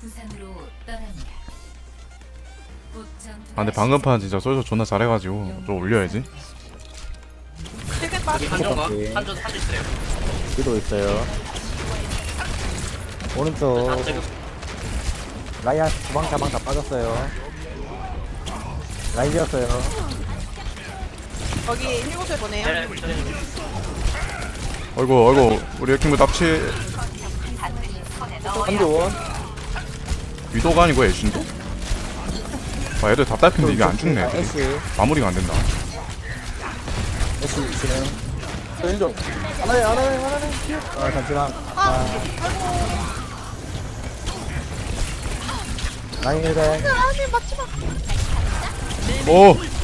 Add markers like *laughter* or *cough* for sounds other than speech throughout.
부산으로 떠납니다. 아 근데 방금 판 진짜 솔저 존나 잘해가지고 좀 올려야지. 한조가 오케이. 한조 한조 있어요. 뒤도 있어요. 오른쪽 아 지금 라이안 주방 자방 다 빠졌어요. 라이즈였어요. 거기 힐곳을 보내요. 네, 네. 어이구 어이구 우리 해킹부 납치 한조원 위도가 아니고 애신도? 아 애들 답답한데 이게 안 죽네 애들이. 마무리가 안 된다. 왼쪽 하나에 하나에 하나에. 아 잠시만. 아. 라인 힐백 아니 맞지 마. 오!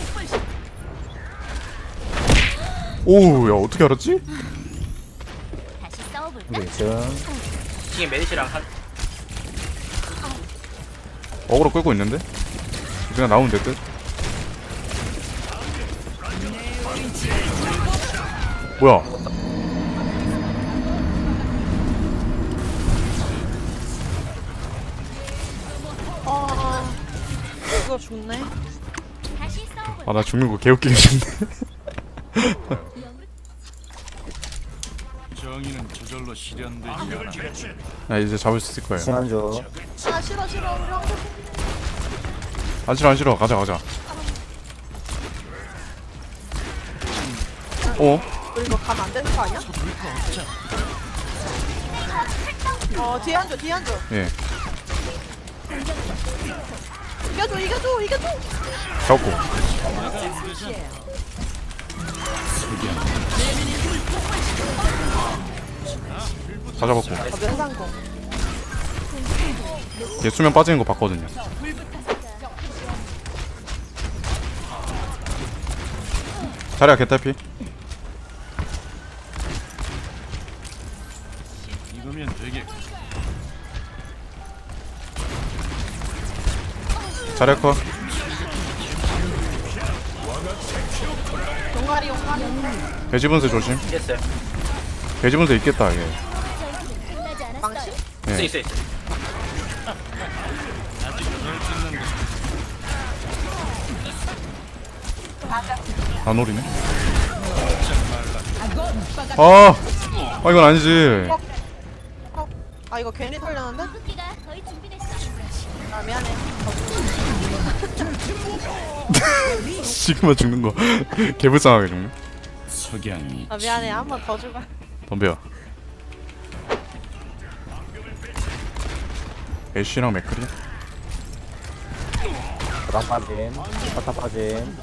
오우 야 어떻게 알았지? 다시 싸워볼까? 한조 2층. 지금 메디시랑 한 어그로 끌고 있는데? 그냥 나오면 됐듯 뭐야 아 이거 죽네. 다시 싸워볼까? 아 나 죽는 거 개웃기게 죽네 정의는 저절로 실현되지 않아. 아 이제 잡을 수 있을 거예요 2층 한조. 아 싫어 싫어 우리 형제. 안 싫어 안 싫어 가자 가자 어? 우리 이거 가면 안 되는 거 아니야? 어 뒤에 한조 뒤에 한조. 예 이겨줘 이겨줘 이겨줘. 잡고 다 잡았고 어 면상공. 얘 수면 빠지는 거 봤거든요 자리야 개탈피 이거면 되게 자리야 컷 용가리 용가리. 돼지 분쇄 조심 됐어요. 돼지 분쇄 있겠다 얘 있어 예. 있어 있어. 안 오리네 아, 아 이건 아니지 어? 아 이거 괜히 털렸는데? 아 미안해. *laughs* 지금만 죽는 거 *laughs* 개불쌍하게 죽네 석양이 아 미안해 한 번 더 주고. 덤벼 애쉬랑 맥크리 주방 빠짐. 바타 빠짐.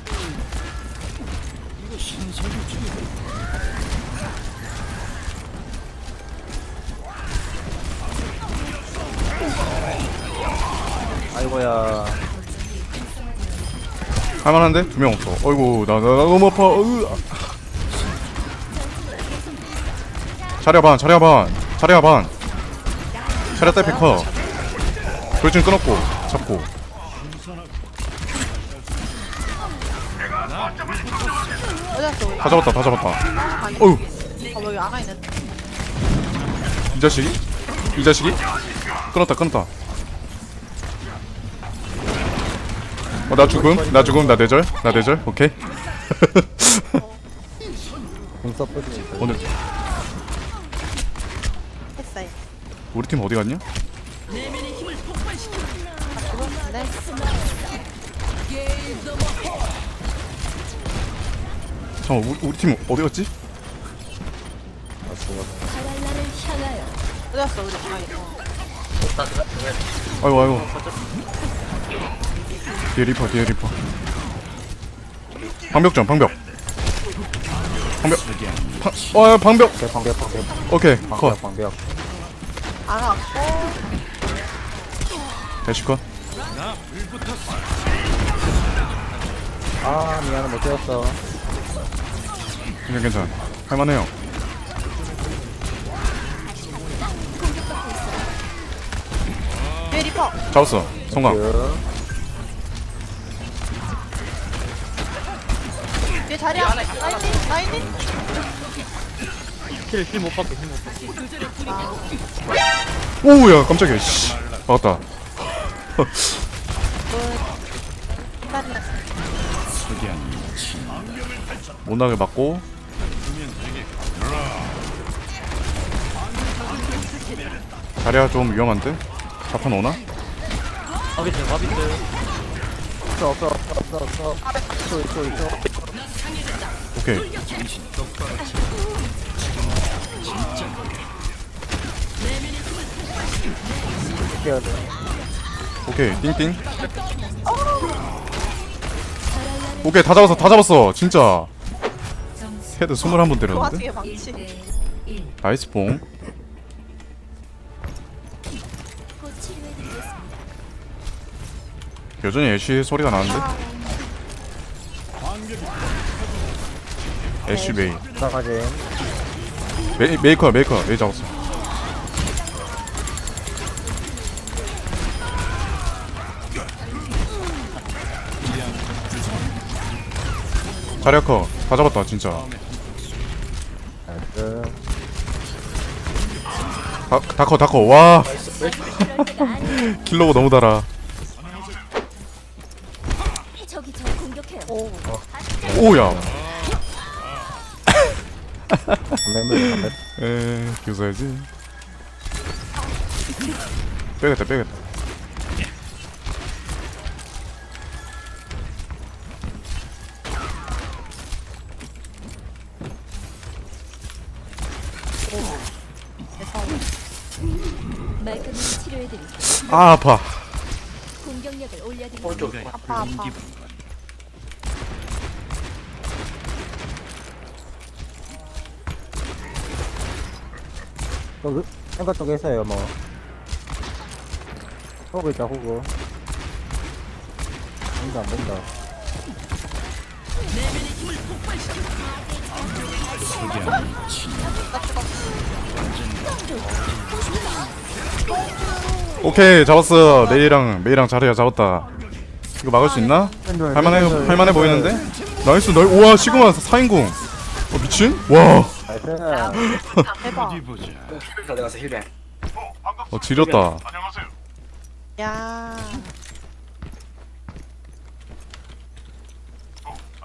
아이고야. 할만한데? 두 명 없어 어이구 나, 나, 나 너무 아파 으. 차려 반 차려 반 차려 반 차려 딸피 커 돌진 끊었고 잡고? 다 잡았다 다 잡았다. 어휴. 이 자식이? 이 자식이? 끊었다 끊었다 어, 나 죽음? 나 죽음? 나 내절? 나 내절? 오케이. *laughs* 오늘. 우리 팀 어디 갔냐? 죽었는데. 잠깐 우리, 우리 팀 어디 갔지? 어디갔어 우리. 어. 그거 아이고 아이고 뒤에 리퍼 뒤에 리퍼 방벽 전 방벽 방벽 방, 어 방벽 방벽, 방벽. 오케이 방벽, 컷 방벽. 안 왔고. 대시 컷 아, 미안해, 못 뛰었어. 괜찮 괜찮 할만해요 뒤에 리퍼. 잡았어 성광 그, 뒤에 자리야. 라인님, 라인님. 힐못 받게 힐못 받게 오우야 깜짝이야 씨 막았다 *laughs* 못나게 맞고. 자리야 좀 위험한데? 자판 오나? 바비트 바비트 없어 없어 없어 없어 없어. 있어 있어 있어. 오케이. 깨야 돼 오케이 띵띵. 오케이 다 잡았어 다 잡았어 진짜. 헤드 21번 그 때렸는데? 와중에 망치. 나이스 치료해드리겠습니다. 여전히 애쉬 소리가 나는데? 애쉬 메이. 나가지. 메이 메이커 메이커 메이 잡았어 자리아커 다 잡았다 진짜. 다커 다커. 와. *laughs* 킬로고 너무 달아. 오야. *laughs* 에 교사야지. 빼겠다 빼겠다 말끔히 치료해드릴게요. 아 아파 공격력을 올려드리겠습니다. 오른쪽 아파, 아파. 또 생각 쪽에 있어요 뭐 호구 있다 호구 안된다 안된다 석양이 오케이 잡았어 메이랑 메이랑 자리야 잡았다 이거 막을 수 있나? 할만해 할만해 보이는데? 나이스 널 우와 시그마 4인공 어 미친? 와 나이스 대박. 어디 보자 힐다 내가서 힐뱅 어 지렸다 야.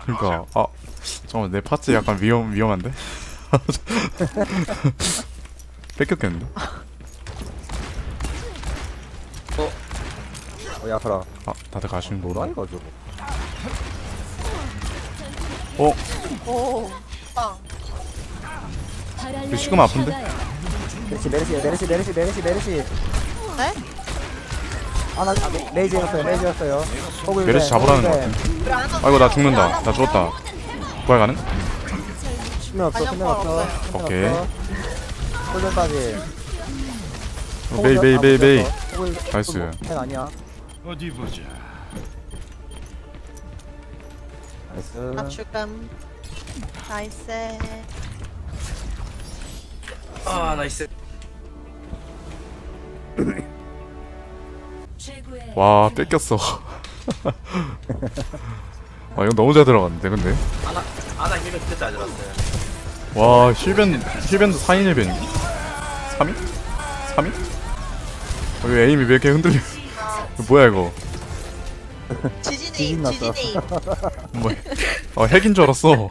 그니까 아 잠깐만 내 파츠 약간 위험 위험한데? *laughs* 뺏겼겠는데? 어 야프라 아 다들 가시는 뭐라 거구나 이거 저거 어? 오. 빵. 시그마 아픈데? 메르시 메르시 메르시 메르시 메르시 메르시 네? 아 나 아, 메- 레이즈였어요 레이즈였어요 호구 메르시 잡으라는 거. 같은데. 아이고 나 죽는다 나 죽었다 부활 가능? 수면 없어 수면 없어. 수면 오케이. 없어 홀전까지 어, 메이 메이 메이 메이 나이스. 펜 아니야 어디 보자 나이스 맞출감. 나이스. 아 나이스 와 뺏겼어 *laughs* 와 이거 너무 잘 들어갔는데 근데 아나 아나 힐뱅 진짜 잘 들었어요 와 힐밴 힐밴드 4인 힐밴 3인? 3인? 어, 왜 에임이 왜 이렇게 흔들려 이거 뭐야 이거 지진이, 지진 났어. 지진이. 뭐 어, 핵인 줄 알았어